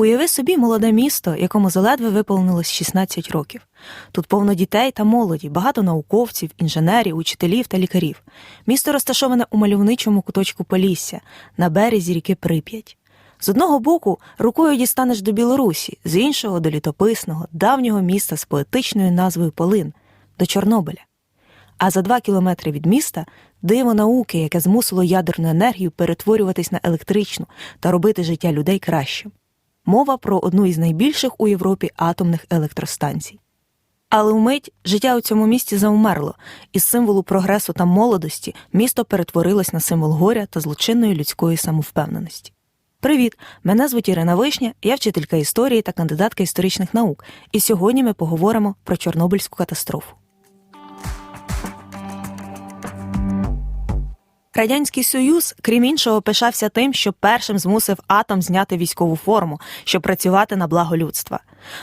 Уяви собі молоде місто, якому заледве виповнилось 16 років. Тут повно дітей та молоді, багато науковців, інженерів, учителів та лікарів. Місто розташоване у мальовничому куточку Полісся на березі ріки Прип'ять. З одного боку рукою дістанеш до Білорусі, з іншого до літописного, давнього міста з поетичною назвою Полин до Чорнобиля. А за два кілометри від міста диво науки, яке змусило ядерну енергію перетворюватись на електричну та робити життя людей кращим. Мова про одну із найбільших у Європі атомних електростанцій. Але вмить життя у цьому місті заумерло, із символу прогресу та молодості місто перетворилось на символ горя та злочинної людської самовпевненості. Привіт! Мене звуть Ірина Вишня, я вчителька історії та кандидатка історичних наук. І сьогодні ми поговоримо про Чорнобильську катастрофу. Радянський Союз, крім іншого, пишався тим, що першим змусив атом зняти військову форму, щоб працювати на благо людства.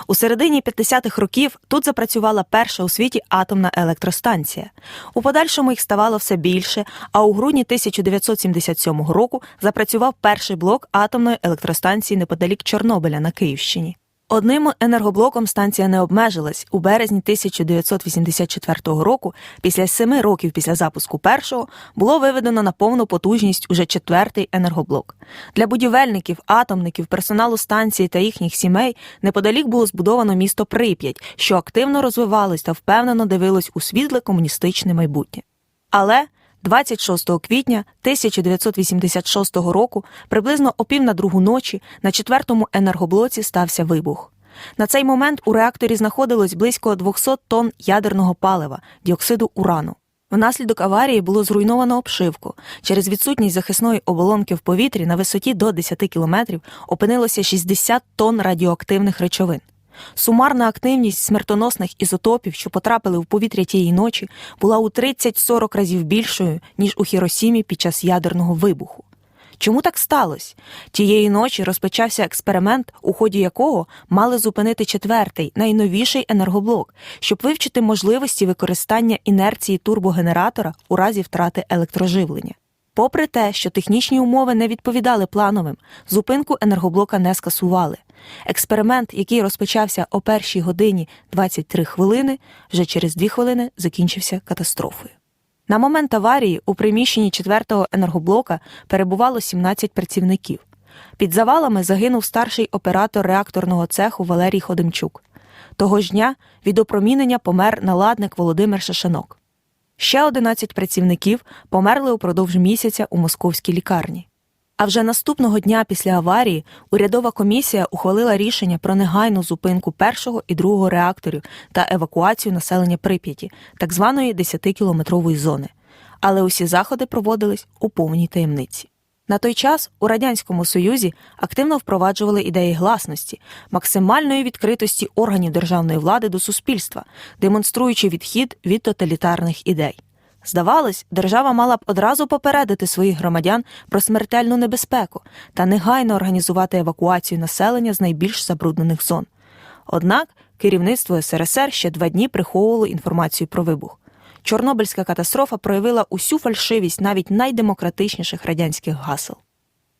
У середині 50-х років тут запрацювала перша у світі атомна електростанція. У подальшому їх ставало все більше, а у грудні 1977 року запрацював перший блок атомної електростанції неподалік Чорнобиля на Київщині. Одним енергоблоком станція не обмежилась. У березні 1984 року, після семи років після запуску першого, було виведено на повну потужність уже четвертий енергоблок. Для будівельників, атомників, персоналу станції та їхніх сімей неподалік було збудовано місто Прип'ять, що активно розвивалось та впевнено дивилось у світле комуністичне майбутнє. Але 26 квітня 1986 року, приблизно о пів на другу ночі, на четвертому енергоблоці стався вибух. На цей момент у реакторі знаходилось близько 200 тонн ядерного палива, діоксиду урану. Внаслідок аварії було зруйновано обшивку. Через відсутність захисної оболонки в повітрі на висоті до 10 кілометрів опинилося 60 тонн радіоактивних речовин. Сумарна активність смертоносних ізотопів, що потрапили в повітря тієї ночі, була у 30-40 разів більшою, ніж у Хіросімі під час ядерного вибуху. Чому так сталося? Тієї ночі розпочався експеримент, у ході якого мали зупинити четвертий, найновіший енергоблок, щоб вивчити можливості використання інерції турбогенератора у разі втрати електроживлення. Попри те, що технічні умови не відповідали плановим, зупинку енергоблока не скасували. Експеримент, який розпочався о першій годині 23 хвилини, вже через дві хвилини закінчився катастрофою. На момент аварії у приміщенні четвертого енергоблока перебувало 17 працівників. Під завалами загинув старший оператор реакторного цеху Валерій Ходимчук. Того ж дня від опромінення помер наладник Володимир Шашанок. Ще 11 працівників померли упродовж місяця у московській лікарні. А вже наступного дня після аварії урядова комісія ухвалила рішення про негайну зупинку першого і другого реакторів та евакуацію населення Прип'яті, так званої 10-кілометрової зони. Але усі заходи проводились у повній таємниці. На той час у радянському союзі активно впроваджували ідеї гласності, максимальної відкритості органів державної влади до суспільства, демонструючи відхід від тоталітарних ідей. Здавалось, держава мала б одразу попередити своїх громадян про смертельну небезпеку та негайно організувати евакуацію населення з найбільш забруднених зон. Однак керівництво СРСР ще два дні приховувало інформацію про вибух. Чорнобильська катастрофа проявила усю фальшивість навіть найдемократичніших радянських гасел.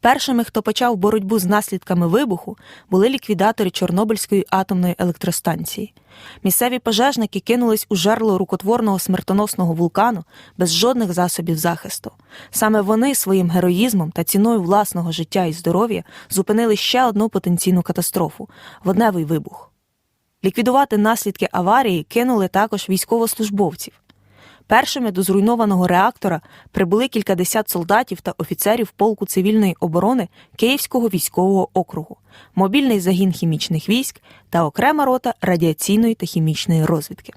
Першими, хто почав боротьбу з наслідками вибуху, були ліквідатори Чорнобильської атомної електростанції. Місцеві пожежники кинулись у жерло рукотворного смертоносного вулкану без жодних засобів захисту. Саме вони своїм героїзмом та ціною власного життя і здоров'я зупинили ще одну потенційну катастрофу водневий вибух. Ліквідувати наслідки аварії кинули також військовослужбовців. Першими до зруйнованого реактора прибули кількадесят солдатів та офіцерів полку цивільної оборони Київського військового округу, мобільний загін хімічних військ та окрема рота радіаційної та хімічної розвідки.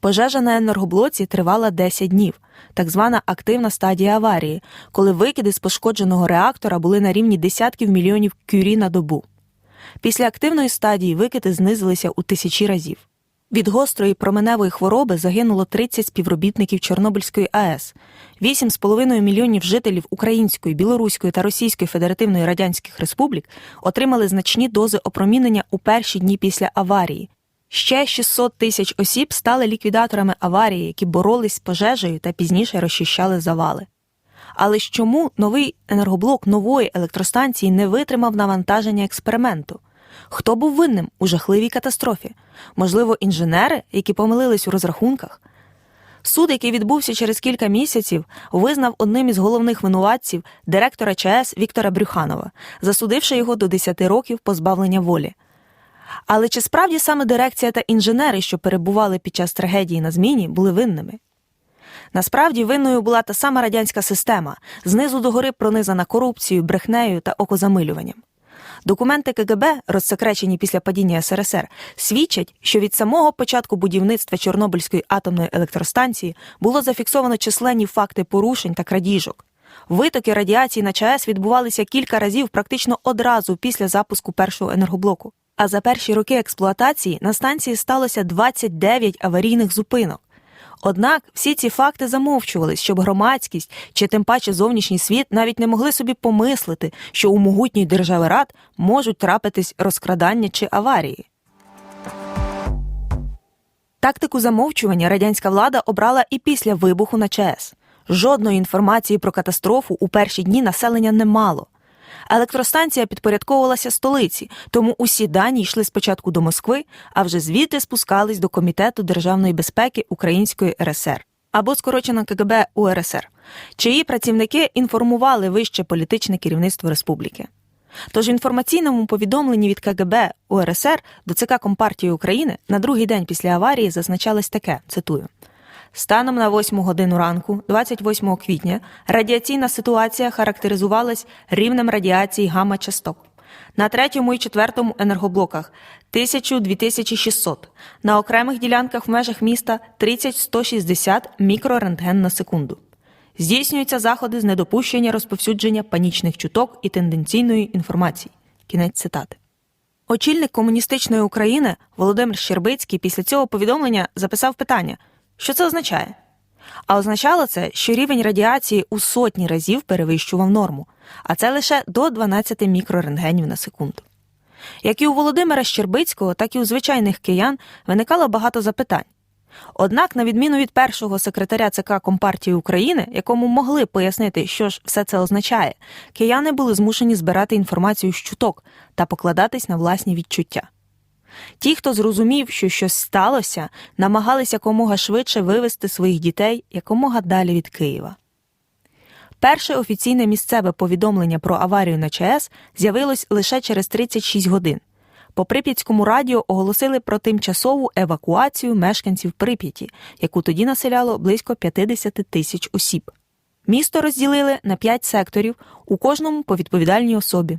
Пожежа на енергоблоці тривала 10 днів, так звана активна стадія аварії, коли викиди з пошкодженого реактора були на рівні десятків мільйонів кюрі на добу. Після активної стадії викиди знизилися у тисячі разів. Від гострої променевої хвороби загинуло 30 співробітників Чорнобильської АЕС. 8,5 мільйонів жителів Української, Білоруської та Російської Федеративної Радянських Республік отримали значні дози опромінення у перші дні після аварії. Ще 600 тисяч осіб стали ліквідаторами аварії, які боролись з пожежею та пізніше розчищали завали. Але ж чому новий енергоблок нової електростанції не витримав навантаження експерименту? Хто був винним у жахливій катастрофі? Можливо, інженери, які помилились у розрахунках? Суд, який відбувся через кілька місяців, визнав одним із головних винуватців директора ЧАЕС Віктора Брюханова, засудивши його до 10 років позбавлення волі. Але чи справді саме дирекція та інженери, що перебували під час трагедії на зміні, були винними? Насправді винною була та сама радянська система, знизу до гори пронизана корупцією, брехнею та окозамилюванням. Документи КГБ, розсекречені після падіння СРСР, свідчать, що від самого початку будівництва Чорнобильської атомної електростанції було зафіксовано численні факти порушень та крадіжок. Витоки радіації на ЧАЕС відбувалися кілька разів практично одразу після запуску першого енергоблоку. А за перші роки експлуатації на станції сталося 29 аварійних зупинок. Однак всі ці факти замовчувались, щоб громадськість чи тим паче зовнішній світ навіть не могли собі помислити, що у могутній держави рад можуть трапитись розкрадання чи аварії. Тактику замовчування радянська влада обрала і після вибуху на ЧАЕС. Жодної інформації про катастрофу у перші дні населення не мало. Електростанція підпорядковувалася столиці, тому усі дані йшли спочатку до Москви, а вже звідти спускались до Комітету державної безпеки Української РСР або скорочено КГБ УРСР, чиї працівники інформували вище політичне керівництво республіки. Тож в інформаційному повідомленні від КГБ УРСР до ЦК Компартії України на другий день після аварії зазначалось таке: цитую. Станом на 8 годину ранку, 28 квітня, радіаційна ситуація характеризувалась рівнем радіації гамма-часток. На третьому і четвертому енергоблоках 1000-2600, на окремих ділянках в межах міста 30-160 мікрорентген на секунду. Здійснюються заходи з недопущення розповсюдження панічних чуток і тенденційної інформації. Кінець цитати. Очільник комуністичної України Володимир Щербицький після цього повідомлення записав питання, що це означає. А означало це, що рівень радіації у сотні разів перевищував норму, а це лише до 12 мікрорентгенів на секунду. Як і у Володимира Щербицького, так і у звичайних киян виникало багато запитань. Однак, на відміну від першого секретаря ЦК Компартії України, якому могли пояснити, що ж все це означає, кияни були змушені збирати інформацію з чуток та покладатись на власні відчуття. Ті, хто зрозумів, що щось сталося, намагалися якомога швидше вивести своїх дітей якомога далі від Києва. Перше офіційне місцеве повідомлення про аварію на ЧАЕС з'явилось лише через 36 годин. По Прип'ятському радіо оголосили про тимчасову евакуацію мешканців Прип'яті, яку тоді населяло близько 50 тисяч осіб. Місто розділили на п'ять секторів, у кожному по відповідальній особі.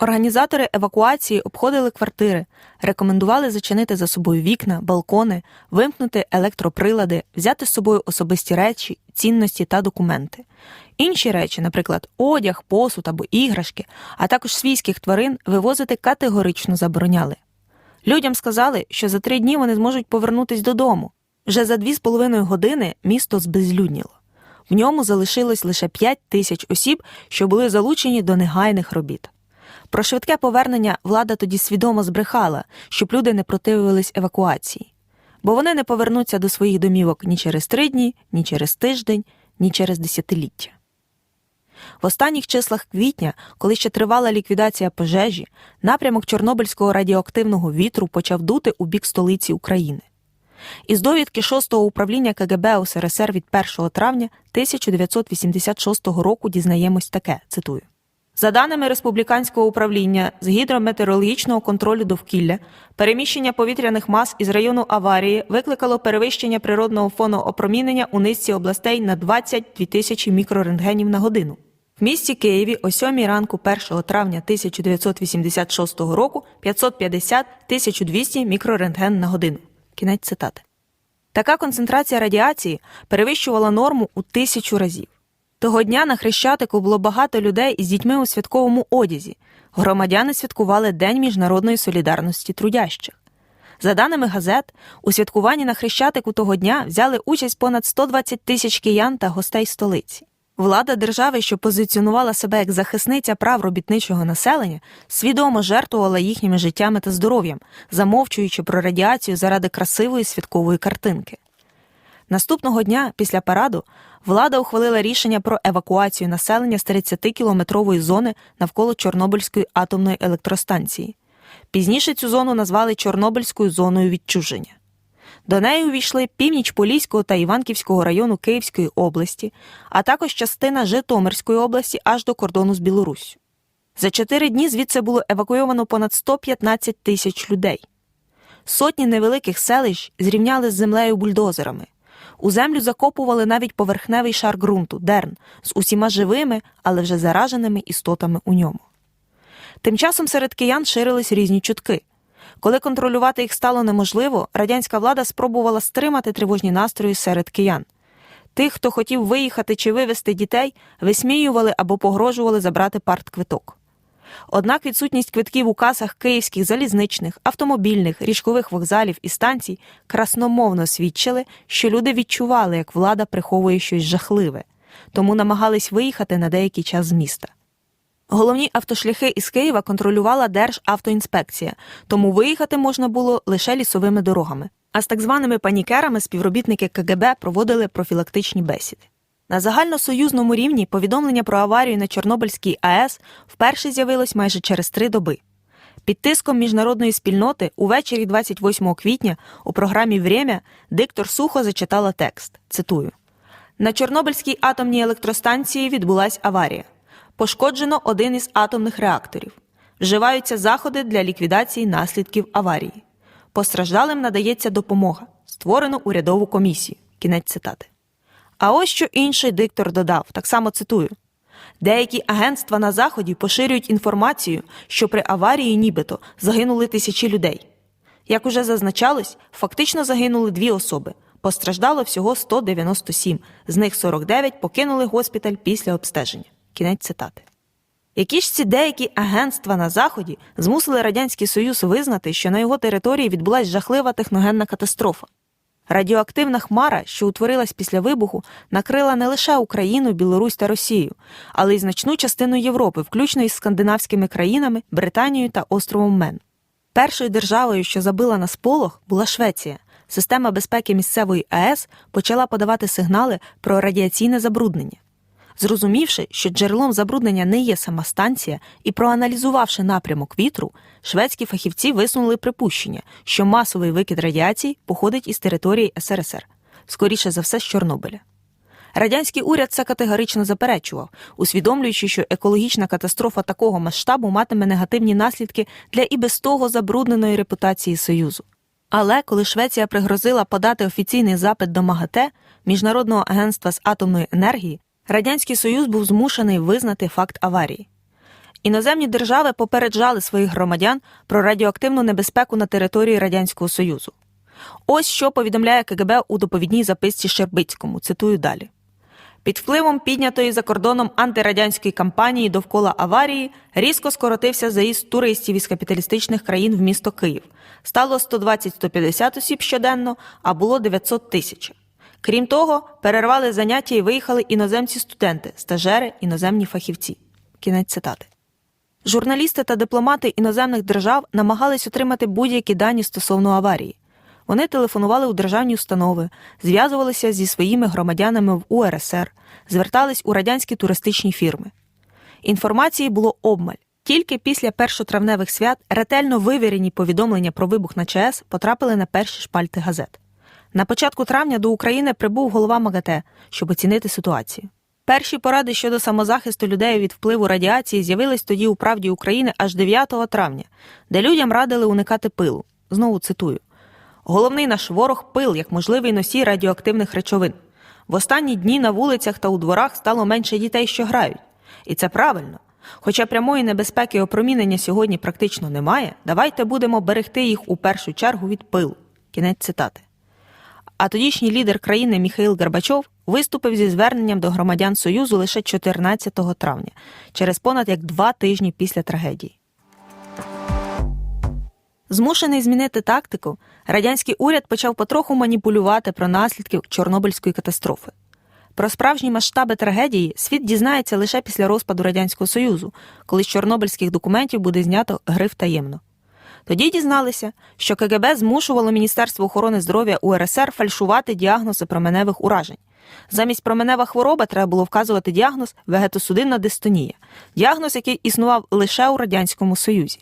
Організатори евакуації обходили квартири, рекомендували зачинити за собою вікна, балкони, вимкнути електроприлади, взяти з собою особисті речі, цінності та документи. Інші речі, наприклад, одяг, посуд або іграшки, а також свійських тварин вивозити категорично забороняли. Людям сказали, що за три дні вони зможуть повернутись додому. Вже за дві з половиною години місто збезлюдніло. В ньому залишилось лише 5 тисяч осіб, що були залучені до негайних робіт. Про швидке повернення влада тоді свідомо збрехала, щоб люди не противились евакуації, бо вони не повернуться до своїх домівок ні через три дні, ні через тиждень, ні через десятиліття. В останніх числах квітня, коли ще тривала ліквідація пожежі, напрямок Чорнобильського радіоактивного вітру почав дути у бік столиці України. Із довідки 6-го управління КГБ УСРСР від 1 травня 1986 року дізнаємось таке, цитую. За даними республіканського управління з гідрометеорологічного контролю довкілля, переміщення повітряних мас із району аварії викликало перевищення природного фону опромінення у низці областей на 22 тисячі мікрорентгенів на годину. В місті Києві о 7 ранку 1 травня 1986 року 550-1200 мікрорентген на годину. Кінець цитати. Така концентрація радіації перевищувала норму у тисячу разів. Того дня на Хрещатику було багато людей із дітьми у святковому одязі. Громадяни святкували День міжнародної солідарності трудящих. За даними газет, у святкуванні на Хрещатику того дня взяли участь понад 120 тисяч киян та гостей столиці. Влада держави, що позиціонувала себе як захисниця прав робітничого населення, свідомо жертвувала їхніми життями та здоров'ям, замовчуючи про радіацію заради красивої святкової картинки. Наступного дня, після параду, влада ухвалила рішення про евакуацію населення з 30-кілометрової зони навколо Чорнобильської атомної електростанції. Пізніше цю зону назвали Чорнобильською зоною відчуження. До неї увійшли північ Поліського та Іванківського району Київської області, а також частина Житомирської області аж до кордону з Білоруссю. За чотири дні звідси було евакуйовано понад 115 тисяч людей. Сотні невеликих селищ зрівняли з землею бульдозерами. У землю закопували навіть поверхневий шар ґрунту, дерн, з усіма живими, але вже зараженими істотами у ньому. Тим часом серед киян ширились різні чутки. Коли контролювати їх стало неможливо, радянська влада спробувала стримати тривожні настрої серед киян. Тих, хто хотів виїхати чи вивезти дітей, висміювали або погрожували забрати партквиток. Однак відсутність квитків у касах київських залізничних, автомобільних, річкових вокзалів і станцій красномовно свідчили, що люди відчували, як влада приховує щось жахливе, тому намагались виїхати на деякий час з міста. Головні автошляхи із Києва контролювала Державтоінспекція, тому виїхати можна було лише лісовими дорогами. А з так званими панікерами співробітники КГБ проводили профілактичні бесіди. На загальносоюзному рівні повідомлення про аварію на Чорнобильській АЕС вперше з'явилось майже через три доби. Під тиском міжнародної спільноти увечері 28 квітня у програмі «Время» диктор сухо зачитала текст. Цитую: На Чорнобильській атомній електростанції відбулась аварія. Пошкоджено один із атомних реакторів. Вживаються заходи для ліквідації наслідків аварії. Постраждалим надається допомога. Створено урядову комісію. Кінець цитати. А ось що інший диктор додав, так само цитую: деякі агентства на заході поширюють інформацію, що при аварії нібито загинули тисячі людей. Як уже зазначалось, фактично загинули дві особи. Постраждало всього 197, з них 49 покинули госпіталь після обстеження. Кінець цитати. Які ж ці деякі агентства на заході змусили радянський союз визнати, що на його території відбулася жахлива техногенна катастрофа? Радіоактивна хмара, що утворилась після вибуху, накрила не лише Україну, Білорусь та Росію, але й значну частину Європи, включно із скандинавськими країнами, Британією та островом Мен. Першою державою, що забила на сполох, була Швеція. Система безпеки місцевої АЕС почала подавати сигнали про радіаційне забруднення. Зрозумівши, що джерелом забруднення не є сама станція, і проаналізувавши напрямок вітру, шведські фахівці висунули припущення, що масовий викид радіації походить із території СРСР, скоріше за все з Чорнобиля. Радянський уряд це категорично заперечував, усвідомлюючи, що екологічна катастрофа такого масштабу матиме негативні наслідки для і без того забрудненої репутації Союзу. Але коли Швеція пригрозила подати офіційний запит до МАГАТЕ, Міжнародного агентства з атомної енергії, Радянський Союз був змушений визнати факт аварії. Іноземні держави попереджали своїх громадян про радіоактивну небезпеку на території Радянського Союзу. Ось що повідомляє КГБ у доповідній записці Щербицькому. Цитую далі. Під впливом піднятої за кордоном антирадянської кампанії довкола аварії різко скоротився заїзд туристів із капіталістичних країн в місто Київ. Стало 120-150 осіб щоденно, а було 900 тисяч. Крім того, перервали заняття і виїхали іноземці-студенти, стажери, іноземні фахівці. Кінець цитати. Журналісти та дипломати іноземних держав намагались отримати будь-які дані стосовно аварії. Вони телефонували у державні установи, зв'язувалися зі своїми громадянами в УРСР, звертались у радянські туристичні фірми. Інформації було обмаль. Тільки після першотравневих свят ретельно вивірені повідомлення про вибух на ЧАЕС потрапили на перші шпальти газет. На початку травня до України прибув голова МАГАТЕ, щоб оцінити ситуацію. Перші поради щодо самозахисту людей від впливу радіації з'явились тоді у правді України аж 9 травня, де людям радили уникати пилу. Знову цитую: головний наш ворог пил як можливий носій радіоактивних речовин. В останні дні на вулицях та у дворах стало менше дітей, що грають. І це правильно. Хоча прямої небезпеки опромінення сьогодні практично немає, давайте будемо берегти їх у першу чергу від пилу. Кінець цитати. А тодішній лідер країни Міхаїл Горбачов виступив зі зверненням до громадян Союзу лише 14 травня, через понад як два тижні після трагедії. Змушений змінити тактику, радянський уряд почав потроху маніпулювати про наслідки Чорнобильської катастрофи. Про справжні масштаби трагедії світ дізнається лише після розпаду Радянського Союзу, коли з чорнобильських документів буде знято гриф таємно. Тоді дізналися, що КГБ змушувало Міністерство охорони здоров'я УРСР фальшувати діагнози променевих уражень. Замість променева хвороба треба було вказувати діагноз вегетосудинна дистонія, діагноз, який існував лише у Радянському Союзі.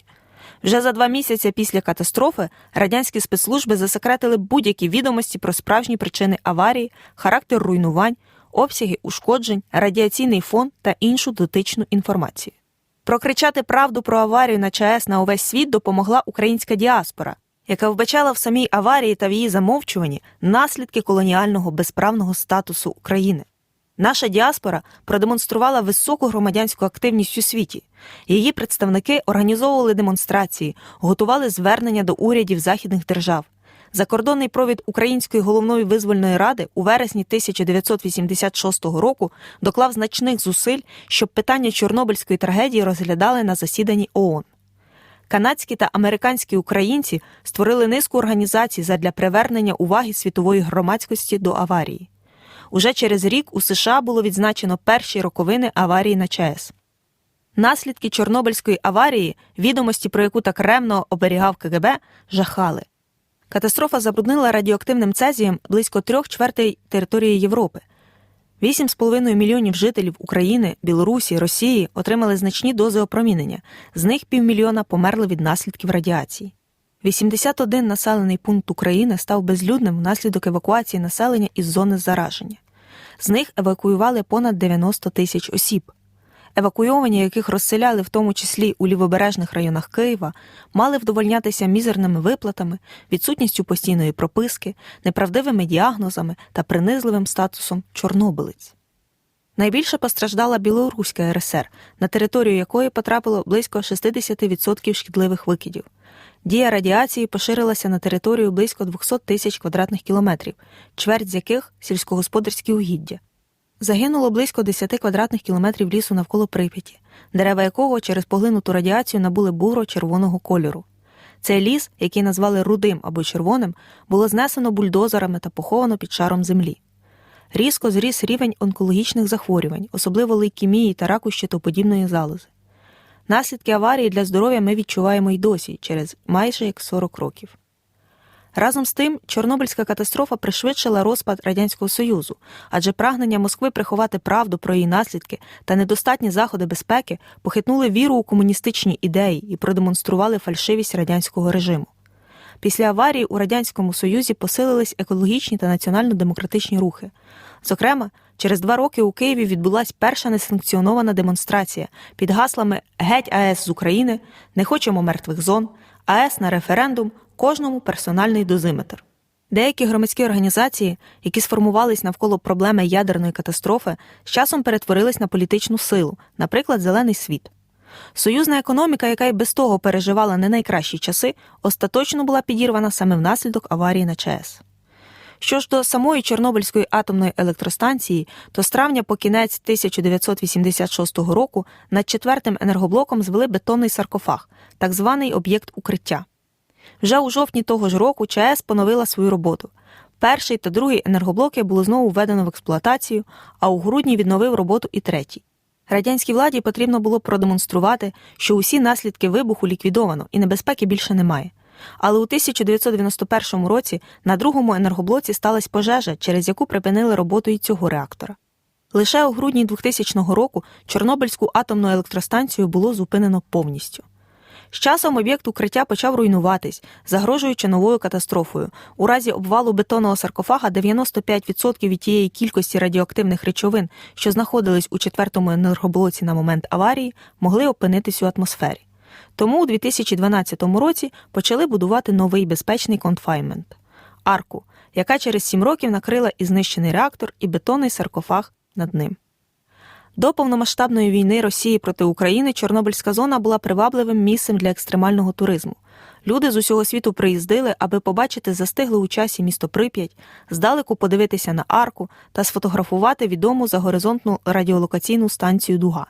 Вже за два місяці після катастрофи радянські спецслужби засекретили будь-які відомості про справжні причини аварії, характер руйнувань, обсяги ушкоджень, радіаційний фон та іншу дотичну інформацію. Прокричати правду про аварію на ЧАЕС на увесь світ допомогла українська діаспора, яка вбачала в самій аварії та в її замовчуванні наслідки колоніального безправного статусу України. Наша діаспора продемонструвала високу громадянську активність у світі. Її представники організовували демонстрації, готували звернення до урядів західних держав. Закордонний провід Української головної визвольної ради у вересні 1986 року доклав значних зусиль, щоб питання Чорнобильської трагедії розглядали на засіданні ООН. Канадські та американські українці створили низку організацій задля привернення уваги світової громадськості до аварії. Уже через рік у США було відзначено перші роковини аварії на ЧАЕС. Наслідки Чорнобильської аварії, відомості про яку так ремно оберігав КГБ, жахали. Катастрофа забруднила радіоактивним цезієм близько трьох чвертей території Європи. 8,5 мільйонів жителів України, Білорусі, Росії отримали значні дози опромінення, з них півмільйона померли від наслідків радіації. 81 населений пункт України став безлюдним внаслідок евакуації населення із зони зараження. З них евакуювали понад 90 тисяч осіб. Евакуйовані, яких розселяли в тому числі у лівобережних районах Києва, мали вдовольнятися мізерними виплатами, відсутністю постійної прописки, неправдивими діагнозами та принизливим статусом чорнобилиць. Найбільше постраждала Білоруська РСР, на територію якої потрапило близько 60% шкідливих викидів. Дія радіації поширилася на територію близько 200 тисяч квадратних кілометрів, чверть з яких сільськогосподарські угіддя. Загинуло близько 10 квадратних кілометрів лісу навколо Прип'яті, дерева якого через поглинуту радіацію набули буро-червоного кольору. Цей ліс, який назвали рудим або червоним, було знесено бульдозерами та поховано під шаром землі. Різко зріс рівень онкологічних захворювань, особливо лейкемії та раку щитоподібної залози. Наслідки аварії для здоров'я ми відчуваємо й досі, через майже як 40 років. Разом з тим, Чорнобильська катастрофа пришвидшила розпад Радянського Союзу, адже прагнення Москви приховати правду про її наслідки та недостатні заходи безпеки похитнули віру у комуністичні ідеї і продемонстрували фальшивість радянського режиму. Після аварії у Радянському Союзі посилились екологічні та національно-демократичні рухи. Зокрема, через два роки у Києві відбулася перша несанкціонована демонстрація під гаслами Геть АЕС з України, не хочемо мертвих зон, АЕС на референдум, кожному персональний дозиметр. Деякі громадські організації, які сформувались навколо проблеми ядерної катастрофи, з часом перетворились на політичну силу, наприклад, Зелений світ. Союзна економіка, яка й без того переживала не найкращі часи, остаточно була підірвана саме внаслідок аварії на ЧАЕС. Що ж до самої Чорнобильської атомної електростанції, то з травня по кінець 1986 року над четвертим енергоблоком звели бетонний саркофаг, так званий об'єкт укриття. Вже у жовтні того ж року ЧАЕС поновила свою роботу. Перший та другий енергоблоки було знову введено в експлуатацію, а у грудні відновив роботу і третій. Радянській владі потрібно було продемонструвати, що усі наслідки вибуху ліквідовано і небезпеки більше немає. Але у 1991 році на другому енергоблоці сталася пожежа, через яку припинили роботу і цього реактора. Лише у грудні 2000 року Чорнобильську атомну електростанцію було зупинено повністю. З часом об'єкт укриття почав руйнуватись, загрожуючи новою катастрофою. У разі обвалу бетонного саркофага 95% від тієї кількості радіоактивних речовин, що знаходились у четвертому енергоблоці на момент аварії, могли опинитись у атмосфері. Тому у 2012 році почали будувати новий безпечний конфаймент арку, яка через 7 років накрила і знищений реактор, і бетонний саркофаг над ним. До повномасштабної війни Росії проти України Чорнобильська зона була привабливим місцем для екстремального туризму. Люди з усього світу приїздили, аби побачити застигле у часі місто Прип'ять, здалеку подивитися на арку та сфотографувати відому за горизонтну радіолокаційну станцію Дуга.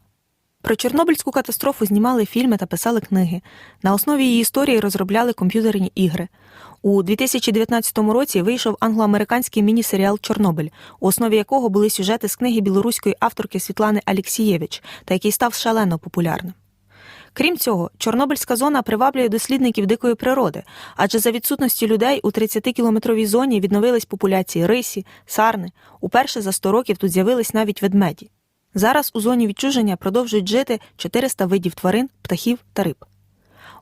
Про Чорнобильську катастрофу знімали фільми та писали книги. На основі її історії розробляли комп'ютерні ігри. У 2019 році вийшов англо-американський міні-серіал Чорнобиль, у основі якого були сюжети з книги білоруської авторки Світлани Алєксієвич, та який став шалено популярним. Крім цього, Чорнобильська зона приваблює дослідників дикої природи, адже за відсутності людей у 30-кілометровій зоні відновились популяції рисі, сарни. Уперше за 100 років тут з'явились навіть ведмеді. Зараз у зоні відчуження продовжують жити 400 видів тварин, птахів та риб.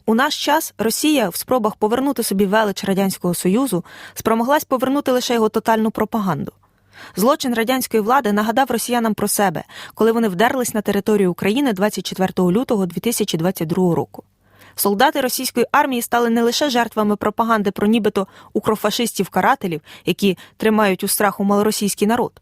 У наш час Росія в спробах повернути собі велич Радянського Союзу спромоглась повернути лише його тотальну пропаганду. Злочин радянської влади нагадав росіянам про себе, коли вони вдерлись на територію України 24 лютого 2022 року. Солдати російської армії стали не лише жертвами пропаганди про нібито укрофашистів-карателів, які тримають у страху малоросійський народ,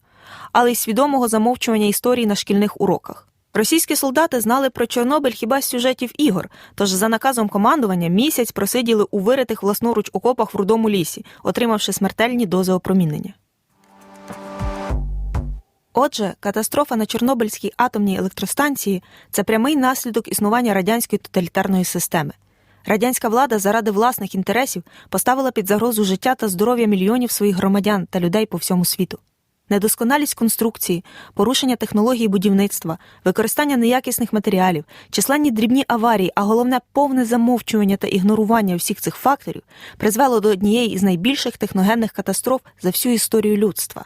але й свідомого замовчування історії на шкільних уроках. Російські солдати знали про Чорнобиль хіба з сюжетів ігор, тож за наказом командування місяць просиділи у виритих власноруч окопах в рудому лісі, отримавши смертельні дози опромінення. Отже, катастрофа на Чорнобильській атомній електростанції це прямий наслідок існування радянської тоталітарної системи. Радянська влада заради власних інтересів поставила під загрозу життя та здоров'я мільйонів своїх громадян та людей по всьому світу. Недосконалість конструкції, порушення технології будівництва, використання неякісних матеріалів, численні дрібні аварії, а головне повне замовчування та ігнорування всіх цих факторів призвело до однієї із найбільших техногенних катастроф за всю історію людства.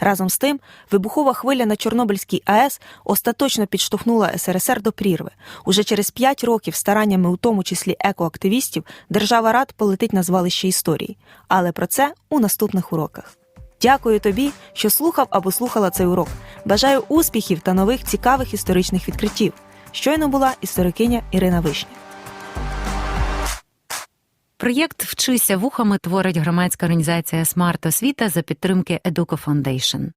Разом з тим, вибухова хвиля на Чорнобильській АЕС остаточно підштовхнула СРСР до прірви. Уже через п'ять років стараннями, у тому числі екоактивістів, держава Рад полетить на звалище історії. Але про це у наступних уроках. Дякую тобі, що слухав або слухала цей урок. Бажаю успіхів та нових цікавих історичних відкриттів. Щойно була історикиня Ірина Вишня. Проєкт Вчися вухами творить громадська організація Смарт Освіта за підтримки Educo Foundation.